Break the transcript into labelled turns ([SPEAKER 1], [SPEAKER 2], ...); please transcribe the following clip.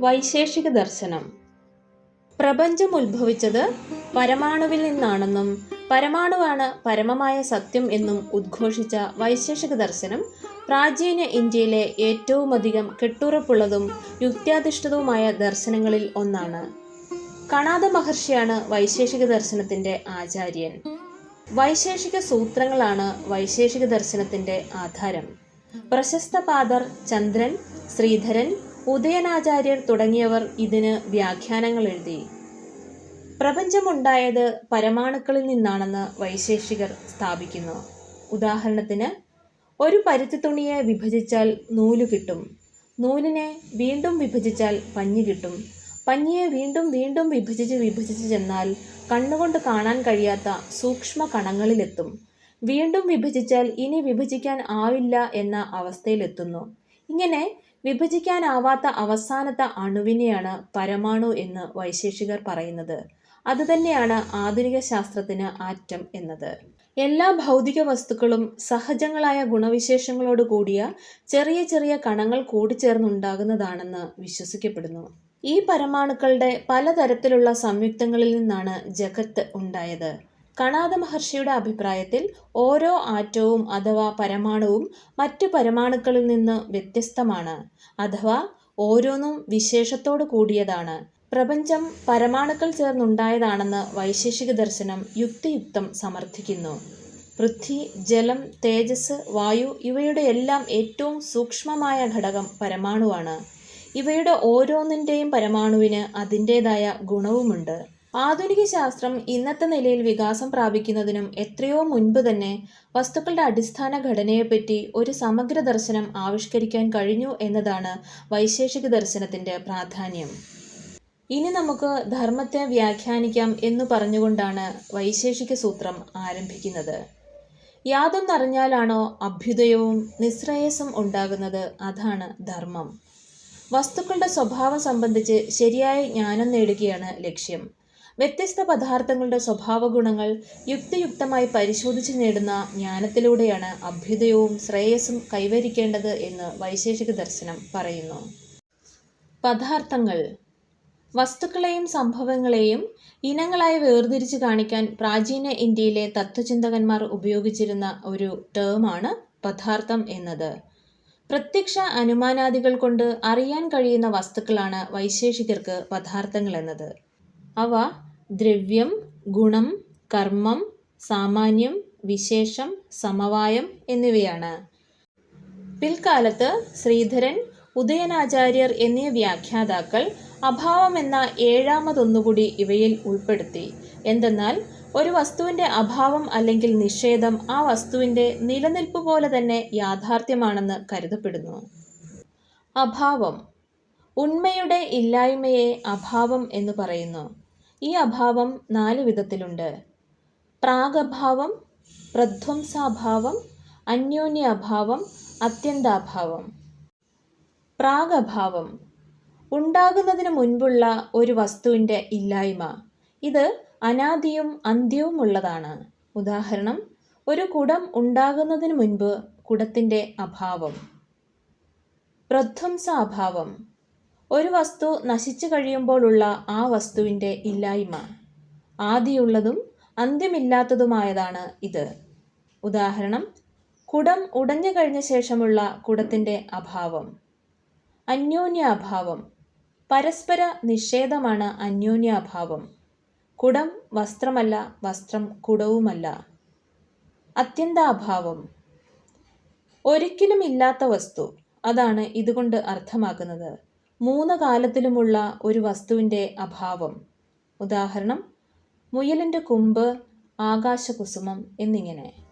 [SPEAKER 1] വൈശേഷിക ദർശനം. പ്രപഞ്ചം ഉത്ഭവിച്ചത് പരമാണുവിൽ നിന്നാണെന്നും പരമാണുവാണ് പരമമായ സത്യം എന്നും ഉദ്ഘോഷിച്ച വൈശേഷിക ദർശനം പ്രാചീന ഇന്ത്യയിലെ ഏറ്റവുമധികം കെട്ടുറപ്പുള്ളതും യുക്ത്യാധിഷ്ഠിതവുമായ ദർശനങ്ങളിൽ ഒന്നാണ്. കണാദ മഹർഷിയാണ് വൈശേഷിക ദർശനത്തിന്റെ ആചാര്യൻ. വൈശേഷിക സൂത്രങ്ങളാണ് വൈശേഷിക ദർശനത്തിന്റെ ആധാരം. പ്രശസ്ത പാദർ ചന്ദ്രൻ ശ്രീധരൻ ഉദയനാചാര്യർ തുടങ്ങിയവർ ഇതിന് വ്യാഖ്യാനങ്ങൾ എഴുതി. പ്രപഞ്ചമുണ്ടായത് പരമാണുക്കളിൽ നിന്നാണെന്ന് വൈശേഷികർ സ്ഥാപിക്കുന്നു. ഉദാഹരണത്തിന് ഒരു പരുത്തി തുണിയെ വിഭജിച്ചാൽ നൂൽ കിട്ടും. നൂലിനെ വീണ്ടും വിഭജിച്ചാൽ പഞ്ഞി കിട്ടും. പഞ്ഞിയെ വീണ്ടും വീണ്ടും വിഭജിച്ച് വിഭജിച്ച് ചെന്നാൽ കണ്ണുകൊണ്ട് കാണാൻ കഴിയാത്ത സൂക്ഷ്മ കണങ്ങളിലെത്തും വീണ്ടും വിഭജിച്ചാൽ ഇനി വിഭജിക്കാൻ ആവില്ല എന്ന അവസ്ഥയിലെത്തുന്നു. ഇങ്ങനെ വിഭജിക്കാനാവാത്ത അവസാനത്തെ അണുവിനെയാണ് പരമാണു എന്ന് വൈശേഷികർ പറയുന്നത്. അതുതന്നെയാണ് ആധുനിക ശാസ്ത്രത്തിന് ആറ്റം എന്നത്. എല്ലാ ഭൗതിക വസ്തുക്കളും സഹജങ്ങളായ ഗുണവിശേഷങ്ങളോട് കൂടിയ ചെറിയ ചെറിയ കണങ്ങൾ കൂടിച്ചേർന്നുണ്ടാകുന്നതാണെന്ന് വിശ്വസിക്കപ്പെടുന്നു. ഈ പരമാണുക്കളുടെ പലതരത്തിലുള്ള സംയുക്തങ്ങളിൽ നിന്നാണ് ജഗത്ത് ഉണ്ടായത്. കണാദ മഹർഷിയുടെ അഭിപ്രായത്തിൽ ഓരോ ആറ്റവും അഥവാ പരമാണുവും മറ്റു പരമാണുക്കളിൽ നിന്ന് വ്യത്യസ്തമാണ്. അഥവാ ഓരോന്നും വിശേഷത്തോട് കൂടിയതാണ്. പ്രപഞ്ചം പരമാണുക്കൾ ചേർന്നുണ്ടായതാണെന്ന് വൈശേഷിക ദർശനം യുക്തിയുക്തം സമർത്ഥിക്കുന്നു. പൃഥ്വി ജലം തേജസ് വായു ഇവയുടെ എല്ലാം ഏറ്റവും സൂക്ഷ്മമായ ഘടകം പരമാണുവാണ്. ഇവയുടെ ഓരോന്നിന്റെയും പരമാണുവിന് അതിന്റേതായ ഗുണവുമുണ്ട്. ആധുനിക ശാസ്ത്രം ഇന്നത്തെ നിലയിൽ വികാസം പ്രാപിക്കുന്നതിനും എത്രയോ മുൻപ് തന്നെ വസ്തുക്കളുടെ അടിസ്ഥാന ഘടനയെപ്പറ്റി ഒരു സമഗ്ര ദർശനം ആവിഷ്കരിക്കാൻ കഴിഞ്ഞു എന്നതാണ് വൈശേഷിക ദർശനത്തിന്റെ പ്രാധാന്യം. ഇനി നമുക്ക് ധർമ്മത്തെ വ്യാഖ്യാനിക്കാം എന്ന് പറഞ്ഞുകൊണ്ടാണ് വൈശേഷിക സൂത്രം ആരംഭിക്കുന്നത്. യാതൊന്നറിഞ്ഞാലാണോ അഭ്യുദയവും നിശ്രേയസും ഉണ്ടാകുന്നത്? അതാണ് ധർമ്മം. വസ്തുക്കളുടെ സ്വഭാവം സംബന്ധിച്ച് ശരിയായ ജ്ഞാനം നേടുകയാണ് ലക്ഷ്യം. വ്യത്യസ്ത പദാർത്ഥങ്ങളുടെ സ്വഭാവ ഗുണങ്ങൾ യുക്തിയുക്തമായി പരിശോധിച്ച് നേടുന്ന ജ്ഞാനത്തിലൂടെയാണ് അഭ്യുദയവും ശ്രേയസ്സും കൈവരിക്കേണ്ടത് എന്ന് വൈശേഷിക ദർശനം പറയുന്നു. പദാർത്ഥങ്ങൾ. വസ്തുക്കളെയും സംഭവങ്ങളെയും ഇനങ്ങളായി വേർതിരിച്ച് കാണിക്കാൻ പ്രാചീന ഇന്ത്യയിലെ തത്വചിന്തകന്മാർ ഉപയോഗിച്ചിരുന്ന ഒരു ടേമാണ് പദാർത്ഥം എന്നത്. പ്രത്യക്ഷ അനുമാനാദികൾ കൊണ്ട് അറിയാൻ കഴിയുന്ന വസ്തുക്കളാണ് വൈശേഷികർക്ക് പദാർത്ഥങ്ങൾ എന്നത്. അവ ദ്രവ്യം ഗുണം കർമ്മം സാമാന്യം വിശേഷം സമവായം എന്നിവയാണ്. പിൽക്കാലത്ത് ശ്രീധരൻ ഉദയനാചാര്യർ എന്നീ വ്യാഖ്യാതാക്കൾ അഭാവം എന്ന ഏഴാമതൊന്നുകൂടി ഇവയിൽ ഉൾപ്പെടുത്തി. എന്തെന്നാൽ ഒരു വസ്തുവിന്റെ അഭാവം അല്ലെങ്കിൽ നിഷേധം ആ വസ്തുവിന്റെ നിലനിൽപ്പ് പോലെ തന്നെ യാഥാർത്ഥ്യമാണെന്ന് കരുതപ്പെടുന്നു. അഭാവം. ഉണ്മയുടെ ഇല്ലായ്മയെ അഭാവം എന്ന് പറയുന്നു. ഈ അഭാവം നാല് വിധത്തിലുണ്ട്. പ്രാഗഭാവം പ്രധ്വംസാഭാവം അന്യോന്യാഭാവം അത്യന്താഭാവം. പ്രാഗഭാവം. ഉണ്ടാകുന്നതിന് മുൻപുള്ള ഒരു വസ്തുവിന്റെ ഇല്ലായ്മ. ഇത് അനാദിയും അന്ത്യവുമുള്ളതാണ് ഉദാഹരണം ഒരു കുടം ഉണ്ടാകുന്നതിന് മുൻപ് കുടത്തിന്റെ അഭാവം. പ്രധ്വംസ അഭാവം ഒരു വസ്തു നശിച്ചു കഴിയുമ്പോഴുള്ള ആ വസ്തുവിന്റെ ഇല്ലായ്മ. ആദിയുള്ളതും അന്ത്യമില്ലാത്തതുമായതാണ് ഇത്. ഉദാഹരണം കുടം ഉടഞ്ഞു കഴിഞ്ഞ ശേഷമുള്ള കുടത്തിന്റെ അഭാവം. അന്യോന്യാഭാവം. പരസ്പര നിഷേധമാണ് അന്യോന്യാഭാവം. കുടം വസ്ത്രമല്ല വസ്ത്രം കുടവുമല്ല. അത്യന്താഭാവം. ഒരിക്കലും ഇല്ലാത്ത വസ്തു. അതാണ് ഇതുകൊണ്ട് അർത്ഥമാക്കുന്നത്. മൂന്ന് കാലത്തിലുമുള്ള ഒരു വസ്തുവിന്റെ അഭാവം. ഉദാഹരണം മുയലിന്റെ കുമ്പ് ആകാശകുസുമം എന്നിങ്ങനെ.